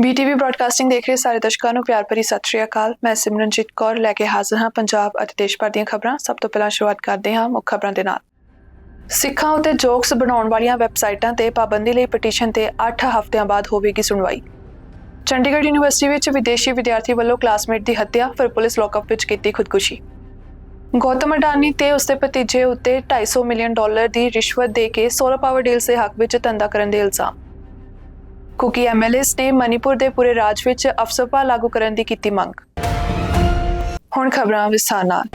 ਬੀਟੀਵੀ broadcasting ਦੇਖ ਰਹੇ ਸਾਰੇ ਦਰਸ਼ਕਾਂ ਨੂੰ ਪਿਆਰ ਭਰੀ ਸਤਿ ਸ਼੍ਰੀ ਅਕਾਲ। ਮੈਂ ਸਿਮਰਨਜੀਤ ਕੌਰ ਲੈ ਕੇ ਹਾਜ਼ਰ ਹਾਂ ਪੰਜਾਬ ਅਤੇ ਦੇਸ਼ ਭਰ ਦੀਆਂ ਖਬਰਾਂ। ਸਭ ਤੋਂ ਪਹਿਲਾਂ ਸ਼ੁਰੂਆਤ ਕਰਦੇ ਹਾਂ ਮੁੱਖ ਖਬਰਾਂ ਦੇ ਨਾਲ। ਸਿੱਖਾਂ ਉਤੇ ਜੋਕਸ ਬਣਾਉਣ ਵਾਲੀਆਂ ਵੈਬਸਾਈਟਾਂ ਤੇ ਪਾਬੰਦੀ ਲਈ ਪਟੀਸ਼ਨ ਤੇ 8 ਹਫ਼ਤਿਆਂ ਬਾਅਦ ਹੋਵੇਗੀ ਸੁਣਵਾਈ। ਚੰਡੀਗੜ੍ਹ ਯੂਨੀਵਰਸਿਟੀ ਵਿੱਚ ਵਿਦੇਸ਼ੀ ਵਿਦਿਆਰਥੀ ਵੱਲੋਂ ਕਲਾਸਮੇਟ ਦੀ ਹੱਤਿਆ, ਫਿਰ ਪੁਲਿਸ ਲੋਕਅਪ ਵਿੱਚ ਕੀਤੀ ਖੁਦਕੁਸ਼ੀ। ਗੌਤਮ ਅਡਾਨੀ ਤੇ ਉਸਦੇ ਭਤੀਜੇ ਉੱਤੇ 250 ਮਿਲੀਅਨ ਡਾਲਰ ਦੀ ਰਿਸ਼ਵਤ ਦੇ ਕੇ ਸੋਲਰ ਪਾਵਰ ਡੀਲਸ ਦੇ ਹੱਕ ਵਿੱਚ ਧੰਦਾ ਕਰਨ ਦੇ ਇਲਜ਼ਾਮ। ਕੁਕੀ ਐਮਐਲਏਸ ਨੇ ਮਨੀਪੁਰ ਦੇ ਪੂਰੇ ਰਾਜ ਵਿੱਚ ਅਫਸਰਪਾ ਲਾਗੂ ਕਰਨ ਦੀ ਕੀਤੀ ਮੰਗ। ਹੁਣ ਖਬਰਾਂ ਵਿਸਥਾਰ ਨਾਲ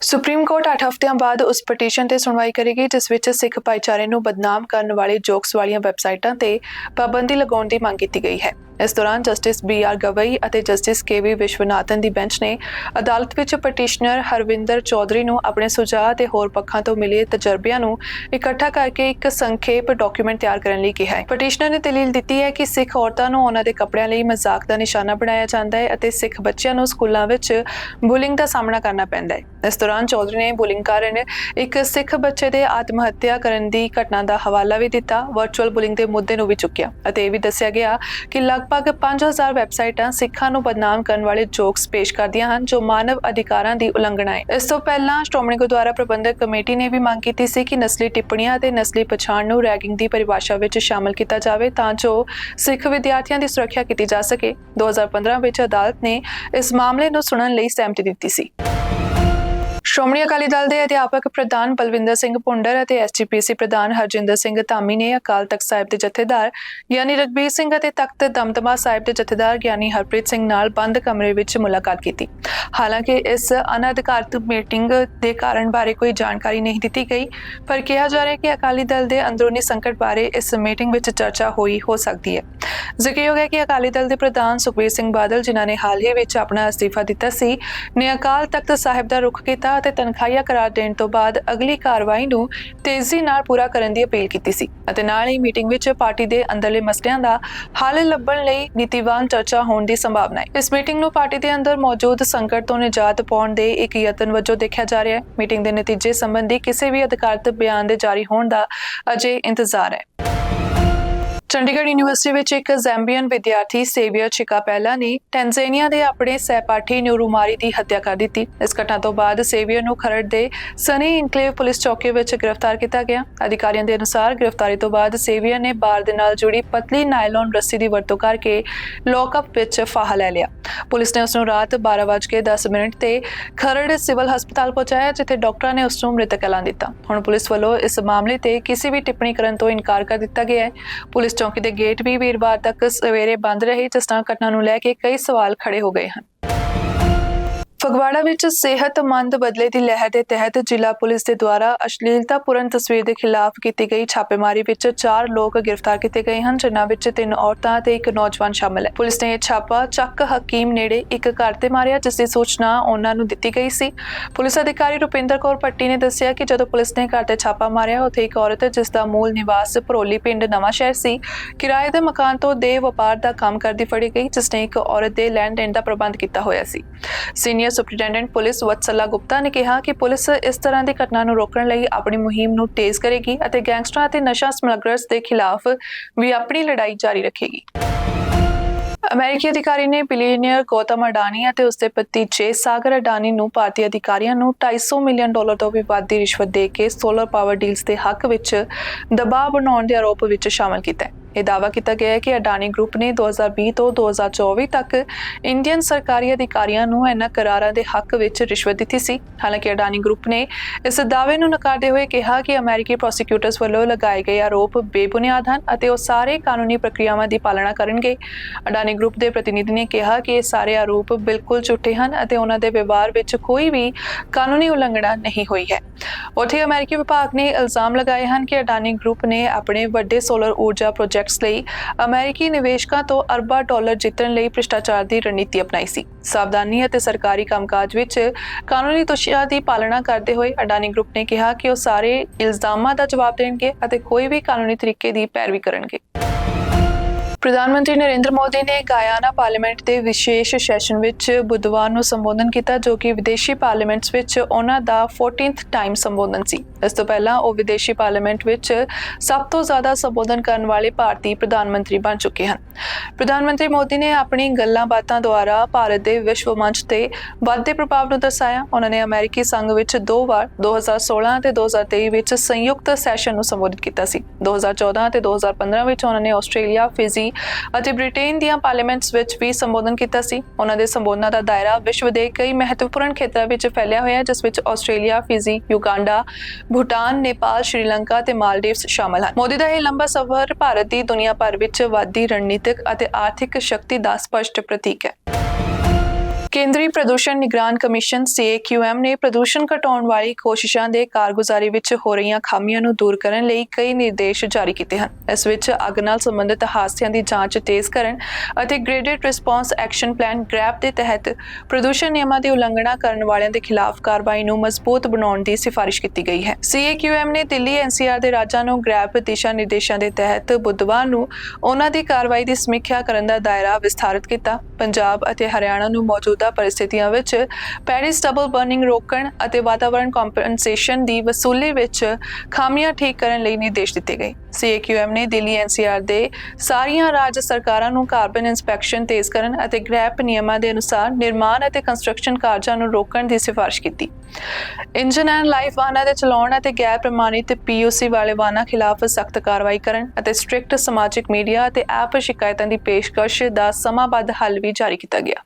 ਸੁਪਰੀਮ ਕੋਰਟ 8 ਹਫ਼ਤਿਆਂ ਬਾਅਦ ਉਸ ਪਟੀਸ਼ਨ ਤੇ ਸੁਣਵਾਈ ਕਰੇਗੀ, ਜਿਸ ਵਿੱਚ ਸਿੱਖ ਭਾਈਚਾਰੇ ਨੂੰ ਬਦਨਾਮ ਕਰਨ ਵਾਲੇ ਜੋਕਸ ਵਾਲੀਆਂ ਵੈਬਸਾਈਟਾਂ ਤੇ ਪਾਬੰਦੀ ਲਗਾਉਣ ਦੀ ਮੰਗ ਕੀਤੀ ਗਈ ਹੈ। ਇਸ ਦੌਰਾਨ ਜਸਟਿਸ ਬੀ ਆਰ ਗਵਈ ਅਤੇ ਜਸਟਿਸ ਕੇ ਵੀ ਵਿਸ਼ਵਨਾਥਨ ਦੀ ਬੈਂਚ ਨੇ ਅਦਾਲਤ ਵਿੱਚ ਪਟੀਸ਼ਨਰ ਹਰਵਿੰਦਰ ਚੌਧਰੀ ਨੂੰ ਆਪਣੇ ਸੁਝਾਅ ਤੇ ਹੋਰ ਪੱਖਾਂ ਤੋਂ ਮਿਲੇ ਤਜਰਬਿਆਂ ਨੂੰ ਇਕੱਠਾ ਕਰਕੇ ਇੱਕ ਸੰਖੇਪ ਡਾਕੂਮੈਂਟ ਤਿਆਰ ਕਰਨ ਲਈ ਕਿਹਾ ਹੈ। ਪਟੀਸ਼ਨਰ ਨੇ ਦਲੀਲ ਦਿੱਤੀ ਹੈ ਕਿ ਸਿੱਖ ਔਰਤਾਂ ਨੂੰ ਉਹਨਾਂ ਦੇ ਕੱਪੜਿਆਂ ਲਈ ਮਜ਼ਾਕ ਦਾ ਨਿਸ਼ਾਨਾ ਬਣਾਇਆ ਜਾਂਦਾ ਹੈ ਅਤੇ ਸਿੱਖ ਬੱਚਿਆਂ ਨੂੰ ਸਕੂਲਾਂ ਵਿੱਚ ਬੁਲਿੰਗ ਦਾ ਸਾਹਮਣਾ ਕਰਨਾ ਪੈਂਦਾ ਹੈ। ਇਸ ਦੌਰਾਨ ਚੌਧਰੀ ਨੇ ਬੁਲਿੰਗ ਕਾਰਨ ਇੱਕ ਸਿੱਖ ਬੱਚੇ ਦੇ ਆਤਮ ਹੱਤਿਆ ਕਰਨ ਦੀ ਘਟਨਾ ਦਾ ਹਵਾਲਾ ਵੀ ਦਿੱਤਾ। ਵਰਚੁਅਲ ਬੁਲਿੰਗ ਦੇ ਮੁੱਦੇ ਨੂੰ ਵੀ ਚੁੱਕਿਆ ਅਤੇ ਇਹ ਵੀ ਦੱਸਿਆ ਗਿਆ ਕਿ ਲਗ ਲਗਭਗ 5000 ਵੈਬਸਾਈਟਾਂ ਸਿੱਖਾਂ ਨੂੰ ਬਦਨਾਮ ਕਰਨ ਵਾਲੇ ਜੋਕਸ ਪੇਸ਼ ਕਰਦੀਆਂ ਹਨ, ਜੋ ਮਾਨਵ ਅਧਿਕਾਰਾਂ ਦੀ ਉਲੰਘਣਾ ਹੈ। ਇਸ ਤੋਂ ਪਹਿਲਾਂ ਸ਼੍ਰੋਮਣੀ ਗੁਰਦੁਆਰਾ ਪ੍ਰਬੰਧਕ ਕਮੇਟੀ ਨੇ ਵੀ ਮੰਗ ਕੀਤੀ ਸੀ ਕਿ ਨਸਲੀ ਟਿੱਪਣੀਆਂ ਅਤੇ ਨਸਲੀ ਪਛਾਣ ਨੂੰ ਰੈਗਿੰਗ ਦੀ ਪਰਿਭਾਸ਼ਾ ਵਿੱਚ ਸ਼ਾਮਲ ਕੀਤਾ ਜਾਵੇ ਤਾਂ ਜੋ ਸਿੱਖ ਵਿਦਿਆਰਥੀਆਂ ਦੀ ਸੁਰੱਖਿਆ ਕੀਤੀ ਜਾ ਸਕੇ। 2015 ਵਿੱਚ ਅਦਾਲਤ ਨੇ ਇਸ ਮਾਮਲੇ ਨੂੰ ਸੁਣਨ ਲਈ ਸਹਿਮਤੀ ਦਿੱਤੀ ਸੀ। ਸ਼੍ਰੋਮਣੀ ਅਕਾਲੀ ਦਲ ਦੇ ਅਧਿਆਪਕ ਪ੍ਰਧਾਨ ਬਲਵਿੰਦਰ ਸਿੰਘ ਪੁੰਡਰ ਅਤੇ ਐਸਜੀਪੀਸੀ ਪ੍ਰਧਾਨ ਹਰਜਿੰਦਰ ਸਿੰਘ ਧਾਮੀ ਨੇ ਅਕਾਲ ਤਖਤ ਸਾਹਿਬ ਦੇ ਜਥੇਦਾਰ ਗਿਆਨੀ ਰਗਬੀਰ ਸਿੰਘ ਅਤੇ ਤਖਤ ਦਮਦਮਾ ਸਾਹਿਬ ਦੇ ਜਥੇਦਾਰ ਗਿਆਨੀ ਹਰਪ੍ਰੀਤ ਸਿੰਘ ਨਾਲ ਬੰਦ ਕਮਰੇ ਵਿੱਚ ਮੁਲਾਕਾਤ ਕੀਤੀ। ਹਾਲਾਂਕਿ ਇਸ ਅਨਧਿਕਾਰਤ ਮੀਟਿੰਗ ਦੇ ਕਾਰਨ ਬਾਰੇ ਕੋਈ ਜਾਣਕਾਰੀ ਨਹੀਂ ਦਿੱਤੀ ਗਈ, ਪਰ ਕਿਹਾ ਜਾ ਰਿਹਾ ਹੈ ਕਿ ਅਕਾਲੀ ਦਲ ਦੇ ਅੰਦਰੂਨੀ ਸੰਕਟ ਬਾਰੇ ਇਸ ਮੀਟਿੰਗ ਵਿੱਚ ਚਰਚਾ ਹੋਈ ਹੋ ਸਕਦੀ ਹੈ। ਜ਼ਿਕਰਯੋਗ ਹੈ ਕਿ ਅਕਾਲੀ ਦਲ ਦੇ ਪ੍ਰਧਾਨ ਸੁਖਬੀਰ ਸਿੰਘ ਬਾਦਲ, ਜਿਨ੍ਹਾਂ ਨੇ ਹਾਲ ਹੀ ਵਿੱਚ ਆਪਣਾ ਅਸਤੀਫਾ ਦਿੱਤਾ ਸੀ, ਨੇ ਅਕਾਲ ਤਖਤ ਸਾਹਿਬ ਦਾ ਰੁਖ ਕੀਤਾ ਅਤੇ ਤਨਖਾਹੀਆ ਕਰਾਰ ਦੇਣ ਤੋਂ ਬਾਅਦ ਅਗਲੀ ਕਾਰਵਾਈ ਨੂੰ ਤੇਜ਼ੀ ਨਾਲ ਪੂਰਾ ਕਰਨ ਦੀ ਅਪੀਲ ਕੀਤੀ ਸੀ ਅਤੇ ਨਾਲ ਹੀ ਮੀਟਿੰਗ ਵਿੱਚ ਪਾਰਟੀ ਦੇ ਅੰਦਰਲੇ ਮਸਲਿਆਂ ਦਾ ਹੱਲ ਲੱਭਣ ਲਈ ਨੀਤੀਵਾਨ ਚਰਚਾ ਹੋਣ ਦੀ ਸੰਭਾਵਨਾ ਹੈ। ਇਸ ਮੀਟਿੰਗ ਨੂੰ ਪਾਰਟੀ ਦੇ ਅੰਦਰ ਮੌਜੂਦ ਸੰਕਟ ਤੋਂ ਨਿਜਾਤ ਪਾਉਣ ਦੇ ਇੱਕ ਯਤਨ ਵਜੋਂ ਦੇਖਿਆ ਜਾ ਰਿਹਾ ਹੈ। ਮੀਟਿੰਗ ਦੇ ਨਤੀਜੇ ਸੰਬੰਧੀ ਕਿਸੇ ਵੀ ਅਧਿਕਾਰਤ ਬਿਆਨ ਦੇ ਜਾਰੀ ਹੋਣ ਦਾ ਅਜੇ ਇੰਤਜ਼ਾਰ ਹੈ। ਚੰਡੀਗੜ੍ਹ ਯੂਨੀਵਰਸਿਟੀ ਵਿੱਚ ਇੱਕ ਜ਼ੈਂਬੀਅਨ ਵਿਦਿਆਰਥੀ ਸੇਵੀਅਰ ਚਿਕਾਪੈਲਾ ਨੇ ਟੈਂਜ਼ਾਨੀਆ ਦੇ ਆਪਣੇ ਸਹਿਪਾਠੀ ਨਿਊਰੂਮਾਰੀ ਦੀ ਹੱਤਿਆ ਕਰ ਦਿੱਤੀ। ਇਸ ਘਟਨਾ ਤੋਂ ਬਾਅਦ ਸੇਵੀਅਰ ਨੂੰ ਖਰੜ ਦੇ ਸਨੀ ਇਨਕਲੇਵ ਪੁਲਿਸ ਚੌਕੀ ਵਿੱਚ ਗ੍ਰਿਫਤਾਰ ਕੀਤਾ ਗਿਆ। ਅਧਿਕਾਰੀਆਂ ਦੇ ਅਨੁਸਾਰ ਗ੍ਰਿਫਤਾਰੀ ਤੋਂ ਬਾਅਦ ਸੇਵੀਅਰ ਨੇ ਬਾਰ ਦੇ ਨਾਲ ਜੁੜੀ ਪਤਲੀ ਨਾਈਲੋਨ ਰੱਸੀ ਦੀ ਵਰਤੋਂ ਕਰਕੇ ਲੌਕਅਪ ਵਿੱਚ ਫਾਹਾ ਲੈ ਲਿਆ। ਪੁਲਿਸ ਨੇ ਉਸ ਨੂੰ ਰਾਤ 12:10 ਮਿੰਟ ਤੇ ਖਰੜ ਸਿਵਲ ਹਸਪਤਾਲ ਪਹੁੰਚਾਇਆ, ਜਿੱਥੇ ਡਾਕਟਰਾਂ ਨੇ ਉਸ ਨੂੰ ਮ੍ਰਿਤਕ ਐਲਾਨ ਦਿੱਤਾ। ਹੁਣ ਪੁਲਿਸ ਵੱਲੋਂ ਇਸ ਮਾਮਲੇ ਤੇ ਕਿਸੇ ਵੀ ਟਿੱਪਣੀ ਕਰਨ ਤੋਂ ਇਨਕਾਰ ਕਰ ਦਿੱਤਾ ਗਿਆ ਹੈ। ਪੁਲਿਸ ਚੌਕੀ ਦੇ ਗੇਟ ਵੀ ਵੀਰਵਾਰ ਤੱਕ ਸਵੇਰੇ ਬੰਦ ਰਹੇ, ਜਿਸ ਨਾਲ ਘਟਨਾ ਨੂੰ ਲੈ ਕੇ ਕਈ ਸਵਾਲ ਖੜੇ ਹੋ ਗਏ ਹਨ। ਫਗਵਾੜਾ ਵਿੱਚ ਸਿਹਤਮੰਦ ਬਦਲੇ ਦੀ ਲਹਿਰ ਦੇ ਤਹਿਤ ਜ਼ਿਲ੍ਹਾ ਪੁਲਿਸ ਦੇ ਦੁਆਰਾ ਅਸ਼ਲੀਲਤਾਪੂਰਨ ਤਸਵੀਰ ਦੇ ਖਿਲਾਫ ਕੀਤੀ ਗਈ ਛਾਪੇਮਾਰੀ ਵਿੱਚ ਚਾਰ ਲੋਕ ਗ੍ਰਿਫਤਾਰ ਕੀਤੇ ਗਏ ਹਨ, ਜਿਨ੍ਹਾਂ ਵਿੱਚ ਤਿੰਨ ਔਰਤਾਂ ਤੇ ਇੱਕ ਨੌਜਵਾਨ ਸ਼ਾਮਲ ਹੈ। ਪੁਲਿਸ ਨੇ ਇਹ ਛਾਪਾ ਚੱਕ ਹਕੀਮ ਨੇੜੇ ਇੱਕ ਘਰ ਤੇ ਮਾਰਿਆ, ਜਿਸ ਦੀ ਸੂਚਨਾ ਉਹਨਾਂ ਨੂੰ ਦਿੱਤੀ ਗਈ ਸੀ। ਪੁਲਿਸ ਅਧਿਕਾਰੀ ਰੁਪਿੰਦਰ ਕੌਰ ਪੱਟੀ ਨੇ ਦੱਸਿਆ ਕਿ ਜਦੋਂ ਪੁਲਿਸ ਨੇ ਘਰ ਤੇ ਛਾਪਾ ਮਾਰਿਆ, ਉੱਥੇ ਇੱਕ ਔਰਤ, ਜਿਸ ਦਾ ਮੂਲ ਨਿਵਾਸ ਭਰੋਲੀ ਪਿੰਡ ਨਵਾਂ ਸ਼ਹਿਰ ਸੀ, ਕਿਰਾਏ ਦੇ ਮਕਾਨ ਤੋਂ ਦੇ ਵਪਾਰ ਦਾ ਕੰਮ ਕਰਦੀ ਫੜੀ ਗਈ, ਜਿਸ ਨੇ ਇੱਕ ਔਰਤ ਦੇ ਲੈਣ ਦੇਣ ਦਾ ਪ੍ਰਬੰਧ ਕੀਤਾ ਹੋਇਆ ਸੀ। Senior superintendent police Vatsala Gupta ਨੇ ਕਿਹਾ ਕਿ ਪੁਲਿਸ ਇਸ ਤਰ੍ਹਾਂ ਦੀ ਘਟਨਾ ਨੂੰ ਰੋਕਣ ਲਈ ਆਪਣੀ ਮੁਹਿੰਮ ਨੂੰ ਤੇਜ਼ ਕਰੇਗੀ ਅਤੇ ਗੈਂਗਸਟਰਾਂ ਅਤੇ ਨਸ਼ਾ ਸਮਗਲਰਸ ਦੇ ਖਿਲਾਫ ਵੀ ਆਪਣੀ ਲੜਾਈ ਜਾਰੀ ਰੱਖੇਗੀ। ਅਮਰੀਕੀ ਅਧਿਕਾਰੀ ਨੇ ਬਿਲੀਨੀਅਰ ਗੌਤਮ ਅਡਾਨੀ ਅਤੇ ਉਸਦੇ ਪਤੀ ਜੇ ਸਾਗਰ ਅਡਾਨੀ ਨੂੰ ਭਾਰਤੀ ਅਧਿਕਾਰੀਆਂ ਨੂੰ 250 ਮਿਲੀਅਨ ਡਾਲਰ ਤੋਂ ਵੀ ਵੱਧ ਦੀ ਰਿਸ਼ਵਤ ਦੇ ਕੇ ਸੋਲਰ ਪਾਵਰ ਡੀਲਸ ਦੇ ਹੱਕ ਵਿੱਚ ਦਬਾਅ ਬਣਾਉਣ ਦੇ ਆਰੋਪ ਵਿੱਚ ਸ਼ਾਮਲ ਕੀਤਾ ਹੈ। ਇਹ ਦਾਅਵਾ ਕੀਤਾ ਗਿਆ ਹੈ ਕਿ ਅਡਾਨੀ ਗਰੁੱਪ ਨੇ 2020 ਤੋਂ 2024 ਤੱਕ ਇੰਡੀਅਨ ਸਰਕਾਰੀ ਅਧਿਕਾਰੀਆਂ ਨੂੰ ਇਹਨਾਂ ਕਰਾਰਾਂ ਦੇ ਹੱਕ ਵਿੱਚ ਰਿਸ਼ਵਤ ਦਿੱਤੀ ਸੀ। ਹਾਲਾਂਕਿ ਅਡਾਨੀ ਗਰੁੱਪ ਨੇ ਇਸ ਦਾਅਵੇ ਨੂੰ ਨਕਾਰਦੇ ਹੋਏ ਕਿਹਾ ਕਿ ਅਮਰੀਕੀ ਪ੍ਰੋਸੀਕਿਊਟਰਸ ਵੱਲੋਂ ਲਗਾਏ ਗਏ ਆਰੋਪ ਬੇਬੁਨਿਆਦ ਹਨ ਅਤੇ ਉਹ ਸਾਰੇ ਕਾਨੂੰਨੀ ਪ੍ਰਕਿਰਿਆਵਾਂ ਦੀ ਪਾਲਣਾ ਕਰਨਗੇ। ਅਡਾਨੀ ਗਰੁੱਪ ਦੇ ਪ੍ਰਤੀਨਿਧੀ ਨੇ ਕਿਹਾ ਕਿ ਇਹ ਸਾਰੇ ਆਰੋਪ ਬਿਲਕੁਲ ਝੂਠੇ ਹਨ ਅਤੇ ਉਹਨਾਂ ਦੇ ਵਿਵਹਾਰ ਵਿੱਚ ਕੋਈ ਵੀ ਕਾਨੂੰਨੀ ਉਲੰਘਣਾ ਨਹੀਂ ਹੋਈ ਹੈ। ਉੱਥੇ ਅਮਰੀਕੀ ਵਿਭਾਗ ਨੇ ਇਲਜ਼ਾਮ ਲਗਾਏ ਹਨ ਕਿ ਅਡਾਨੀ ਗਰੁੱਪ ਨੇ ਆਪਣੇ ਵੱਡੇ ਸੋਲਰ ਊਰਜਾ ਪ੍ਰੋਜੈਕਟ ਪ੍ਰੋਜੈਕਟਸ ਲਈ ਅਮਰੀਕੀ ਨਿਵੇਸ਼ਕਾਂ ਤੋਂ ਅਰਬਾਂ ਡਾਲਰ ਜਿੱਤਣ ਲਈ ਭ੍ਰਿਸ਼ਟਾਚਾਰ ਦੀ ਰਣਨੀਤੀ ਅਪਣਾਈ ਸੀ। ਸਾਵਧਾਨੀ ਅਤੇ ਸਰਕਾਰੀ ਕੰਮਕਾਜ ਵਿੱਚ ਕਾਨੂੰਨੀ ਦੋਸ਼ੀਆਂ ਦੀ ਪਾਲਣਾ ਕਰਦੇ ਹੋਏ ਅਡਾਨੀ ਗਰੁੱਪ ਨੇ ਕਿਹਾ ਕਿ ਉਹ ਸਾਰੇ ਇਲਜ਼ਾਮਾਂ ਦਾ ਜਵਾਬ ਦੇਣਗੇ ਅਤੇ ਕੋਈ ਵੀ ਕਾਨੂੰਨੀ ਤਰੀਕੇ ਦੀ ਪੈਰਵੀ ਕਰਨਗੇ। ਪ੍ਰਧਾਨ ਮੰਤਰੀ ਨਰਿੰਦਰ ਮੋਦੀ ਨੇ ਗਾਇਆਨਾ ਪਾਰਲੀਮੈਂਟ ਦੇ ਵਿਸ਼ੇਸ਼ ਸੈਸ਼ਨ ਵਿੱਚ ਬੁੱਧਵਾਰ ਨੂੰ ਸੰਬੋਧਨ ਕੀਤਾ, ਜੋ ਕਿ ਵਿਦੇਸ਼ੀ ਪਾਰਲੀਮੈਂਟਸ ਵਿੱਚ ਉਹਨਾਂ ਦਾ 14th ਟਾਈਮ ਸੰਬੋਧਨ ਸੀ। ਇਸ ਤੋਂ ਪਹਿਲਾਂ ਉਹ ਵਿਦੇਸ਼ੀ ਪਾਰਲੀਮੈਂਟ ਵਿੱਚ ਸਭ ਤੋਂ ਜ਼ਿਆਦਾ ਸੰਬੋਧਨ ਕਰਨ ਵਾਲੇ ਭਾਰਤੀ ਪ੍ਰਧਾਨ ਮੰਤਰੀ ਬਣ ਚੁੱਕੇ ਹਨ। ਪ੍ਰਧਾਨ ਮੰਤਰੀ ਮੋਦੀ ਨੇ ਆਪਣੀ ਗੱਲਾਂ ਬਾਤਾਂ ਦੁਆਰਾ ਭਾਰਤ ਦੇ ਵਿਸ਼ਵ ਮੰਚ ਤੇ ਵੱਧਦੇ ਪ੍ਰਭਾਵ ਨੂੰ ਦਰਸਾਇਆ। ਉਹਨਾਂ ਨੇ ਅਮਰੀਕੀ ਸੰਘ ਵਿੱਚ ਦੋ ਵਾਰ 2016 ਅਤੇ 2023 ਵਿੱਚ ਸੰਯੁਕਤ ਸੈਸ਼ਨ ਨੂੰ ਸੰਬੋਧਿਤ ਕੀਤਾ ਸੀ। 2014 ਅਤੇ 2015 ਵਿੱਚ ਉਹਨਾਂ ਨੇ ਆਸਟ੍ਰੇਲੀਆ, ਫਿਜੀ ਅਤੇ ਬ੍ਰਿਟੇਨ ਦੀਆਂ ਪਾਰਲੀਮੈਂਟਸ ਵਿੱਚ ਵੀ ਸੰਬੋਧਨ ਕੀਤਾ ਸੀ। ਉਹਨਾਂ ਦੇ ਸੰਬੋਧਨਾਂ ਦਾ ਦਾਇਰਾ ਵਿਸ਼ਵ ਦੇ ਕਈ ਮਹੱਤਵਪੂਰਨ ਖੇਤਰਾਂ ਵਿੱਚ ਫੈਲਿਆ ਹੋਇਆ ਹੈ, ਜਿਸ ਵਿੱਚ Australia, Fiji, Uganda, Bhutan, Nepal, Sri Lanka ਤੇ ਮਾਲਦੀਵਸ ਸ਼ਾਮਲ ਹਨ। ਮੋਦੀ ਦਾ ਇਹ ਲੰਬਾ ਸਫ਼ਰ ਭਾਰਤ ਦੀ ਦੁਨੀਆ ਭਰ ਵਿੱਚ ਵਾਧੀ ਰਣਨੀਤਿਕ ਅਤੇ ਆਰਥਿਕ ਸ਼ਕਤੀ ਦਾ ਸਪਸ਼ਟ ਪ੍ਰਤੀਕ ਹੈ। ਕੇਂਦਰੀ ਪ੍ਰਦੂਸ਼ਣ ਨਿਗਰਾਨ ਕਮਿਸ਼ਨ CAQM ਨੇ ਪ੍ਰਦੂਸ਼ਣ ਘਟਾਉਣ ਵਾਲੀ ਕੋਸ਼ਿਸ਼ਾਂ ਦੇ ਕਾਰਗੁਜ਼ਾਰੀ ਵਿੱਚ ਹੋ ਰਹੀਆਂ ਖਾਮੀਆਂ ਨੂੰ ਦੂਰ ਕਰਨ ਲਈ ਕਈ ਨਿਰਦੇਸ਼ ਜਾਰੀ ਕੀਤੇ ਹਨ। ਇਸ ਵਿੱਚ ਅੱਗ ਨਾਲ ਸੰਬੰਧਿਤ ਹਾਦਸਿਆਂ ਦੀ ਜਾਂਚ ਤੇਜ਼ ਕਰਨ ਅਤੇ graded response action plan GRAP ਦੇ ਤਹਿਤ ਪ੍ਰਦੂਸ਼ਣ ਨਿਯਮਾਂ ਦੀ ਉਲੰਘਣਾ ਕਰਨ ਵਾਲਿਆਂ ਦੇ ਖਿਲਾਫ ਕਾਰਵਾਈ ਨੂੰ ਮਜ਼ਬੂਤ ਬਣਾਉਣ ਦੀ ਸਿਫਾਰਿਸ਼ ਕੀਤੀ ਗਈ ਹੈ। CAQM ਨੇ ਦਿੱਲੀ NCR ਦੇ ਰਾਜਾਂ ਨੂੰ ਗ੍ਰੈਪ ਦਿਸ਼ਾ ਨਿਰਦੇਸ਼ਾਂ ਦੇ ਤਹਿਤ ਬੁੱਧਵਾਰ ਨੂੰ ਉਹਨਾਂ ਦੀ ਕਾਰਵਾਈ ਦੀ ਸਮੀਖਿਆ ਕਰਨ ਦਾ ਦਾਇਰਾ ਵਿਸਥਾਰਿਤ ਕੀਤਾ। ਪੰਜਾਬ ਅਤੇ ਹਰਿਆਣਾ ਨੂੰ ਮੌਜੂਦ ਪਰਿਸਥਿਤੀਆਂ ਵਿੱਚ ਪੈਰਿਸ ਡਬਲ ਬਰਨਿੰਗ ਰੋਕਣ ਅਤੇ ਵਾਤਾਵਰਣ ਕੰਪਨਸੇਸ਼ਨ ਦੀ ਵਸੂਲੀ ਵਿੱਚ ਖਾਮੀਆਂ ਠੀਕ ਕਰਨ ਲਈ ਨਿਰਦੇਸ਼ ਦਿੱਤੇ ਗਏ। CAQM ਨੇ ਦਿੱਲੀ NCR ਦੇ ਸਾਰੀਆਂ ਰਾਜ ਸਰਕਾਰਾਂ ਨੂੰ ਕਾਰਬਨ ਇਨਸਪੈਕਸ਼ਨ ਤੇਜ਼ ਕਰਨ ਅਤੇ ਗ੍ਰੈਪ ਨਿਯਮਾਂ ਦੇ ਅਨੁਸਾਰ ਨਿਰਮਾਣ ਅਤੇ ਕੰਸਟਰਕਸ਼ਨ ਕਾਰਜਾਂ ਨੂੰ ਰੋਕਣ ਦੀ ਸਿਫਾਰਿਸ਼ ਕੀਤੀ। ਇੰਜਨ ਐਂਡ ਲਾਈਫ ਵਾਹਨਾਂ ਦੇ ਚਲਾਉਣ ਅਤੇ ਗੈਰ ਪ੍ਰਮਾਣਿਤ PUC ਵਾਲੇ ਵਾਹਨਾਂ ਖਿਲਾਫ ਸਖਤ ਕਾਰਵਾਈ ਕਰਨ ਅਤੇ ਸਟ੍ਰਿਕਟ ਸਮਾਜਿਕ ਮੀਡੀਆ ਅਤੇ ਐਪ ਸ਼ਿਕਾਇਤਾਂ ਦੀ ਪੇਸ਼ਕਸ਼ ਦਾ ਸਮਾਬੱਧ ਹੱਲ ਵੀ ਜਾਰੀ ਕੀਤਾ ਗਿਆ।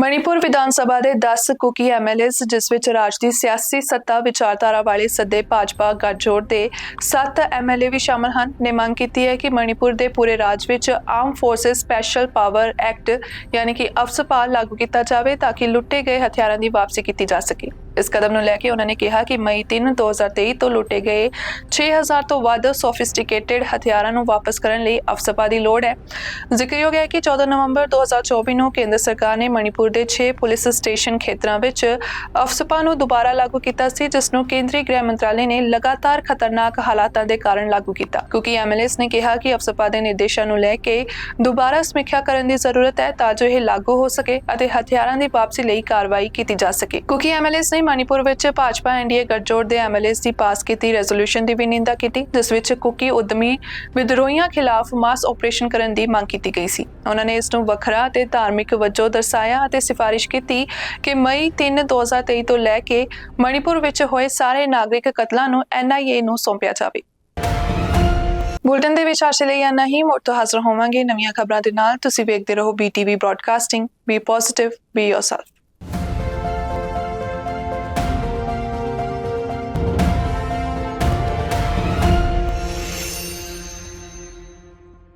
ਮਣੀਪੁਰ ਵਿਧਾਨ ਸਭਾ ਦੇ 10 ਕੁਕੀ ਐਮਐਲਏਸ ਜਿਸ ਵਿੱਚ ਰਾਜ ਦੀ ਸਿਆਸੀ ਸੱਤਾ ਵਿਚਾਰਧਾਰਾ ਵਾਲੇ ਸੱਦੇ ਭਾਜਪਾ ਗੱਠਜੋੜ ਦੇ 7 ਐਮਐਲਏ ਵੀ ਸ਼ਾਮਲ ਹਨ। ਨੇ ਮੰਗ ਕੀਤੀ ਹੈ ਕਿ ਮਣੀਪੁਰ ਦੇ ਪੂਰੇ ਰਾਜ ਵਿੱਚ arm forces special power act, ਯਾਨੀ ਕਿ ਅਫਸਪਾ ਲਾਗੂ ਕੀਤਾ ਜਾਵੇ ਤਾਂ ਕਿ ਲੁੱਟੇ ਗਏ ਹਥਿਆਰਾਂ ਦੀ ਵਾਪਸੀ ਕੀਤੀ ਜਾ ਸਕੇ। ਇਸ ਕਦਮ ਨੂੰ ਲੈ ਕੇ ਉਹਨਾਂ ਨੇ ਕਿਹਾ ਕਿ ਮਈ 3 2023 ਤੋਂ ਲੁੱਟੇ ਗਏ 6000 ਤੋਂ ਵੱਧ ਸੋਫਿਸਟੀਕੇਟਿਡ ਹਥਿਆਰਾਂ ਨੂੰ ਵਾਪਸ ਕਰਨ ਲਈ ਅਫਸਪਾ ਦੀ ਲੋੜ ਹੈ। ਜ਼ਿਕਰਯੋਗ ਹੈ ਕਿ 14 ਨਵੰਬਰ 2024 ਨੂੰ ਕੇਂਦਰ ਸਰਕਾਰ ਨੇ ਮਣੀਪੁਰ ਦੇ 6 ਪੁਲਿਸ ਸਟੇਸ਼ਨ ਖੇਤਰਾਂ ਵਿੱਚ ਅਫਸਪਾ ਨੂੰ ਦੁਬਾਰਾ ਲਾਗੂ ਕੀਤਾ ਸੀ, ਜਿਸ ਨੂੰ ਕੇਂਦਰੀ ਗ੍ਰਹਿ ਮੰਤਰਾਲੇ ਨੇ ਲਗਾਤਾਰ ਖਤਰਨਾਕ ਹਾਲਾਤਾਂ ਦੇ ਕਾਰਨ ਲਾਗੂ ਕੀਤਾ। ਕਿਉਂਕਿ ਐਮਐਲਏਸ ਨੇ ਕਿਹਾ ਕਿ ਅਫਸਪਾ ਦੇ ਨਿਰਦੇਸ਼ਾਂ ਨੂੰ ਲੈ ਕੇ ਦੁਬਾਰਾ ਸਮੀਖਿਆ ਕਰਨ ਦੀ ਜ਼ਰੂਰਤ ਹੈ ਤਾਂ ਜੋ ਇਹ ਲਾਗੂ ਹੋ ਸਕੇ ਅਤੇ ਹਥਿਆਰਾਂ ਦੀ ਵਾਪਸੀ ਲਈ ਕਾਰਵਾਈ ਕੀਤੀ ਜਾ ਸਕੇ। ਕਿਉਂਕਿ ਐਮਐਲਏਸ ਨੇ ਮਨੀਪੁਰ ਵਿੱਚ ਭਾਜਪਾ ਐਨਡੀਏ ਗੱਠਜੋੜ ਦੇ ਐਮਐਲਏਸ ਦੀ ਪਾਸ ਕੀਤੀ ਰੈਜ਼ੋਲੂਸ਼ਨ ਦੀ ਵੀ ਨਿੰਦਾ ਕੀਤੀ, ਜਿਸ ਵਿੱਚ ਕੁਕੀ ਉਦਮੀ ਵਿਦਰੋਹੀਆਂ ਖਿਲਾਫ ਮਾਸ ਆਪਰੇਸ਼ਨ ਕਰਨ ਦੀ ਮੰਗ ਕੀਤੀ ਗਈ ਸੀ। ਉਹਨਾਂ ਨੇ ਇਸ ਨੂੰ ਵੱਖਰਾ ਤੇ ਧਾਰਮਿਕ ਵਜੋਂ ਦਰਸਾਇਆ ਅਤੇ ਸਿਫਾਰਿਸ਼ ਕੀਤੀ ਕਿ ਮਈ 3 2023 ਤੋਂ ਲੈ ਕੇ ਮਨੀਪੁਰ ਵਿੱਚ ਹੋਏ ਸਾਰੇ ਨਾਗਰਿਕ ਕਤਲਾਂ ਨੂੰ ਐਨਆਈਏ ਨੂੰ ਸੌਂਪਿਆ ਜਾਵੇ। ਬੁਲਟਨ ਦੇ ਵਿੱਚ ਅੱਜ ਲਈ ਇੰਨਾ ਹੀ। ਮੁੜ ਤੋਂ ਹਾਜ਼ਰ ਹੋਵਾਂਗੇ ਨਵੀਆਂ ਖਬਰਾਂ ਦੇ ਨਾਲ। ਤੁਸੀਂ ਵੇਖਦੇ ਰਹੋ BTV broadcasting be positive be yourself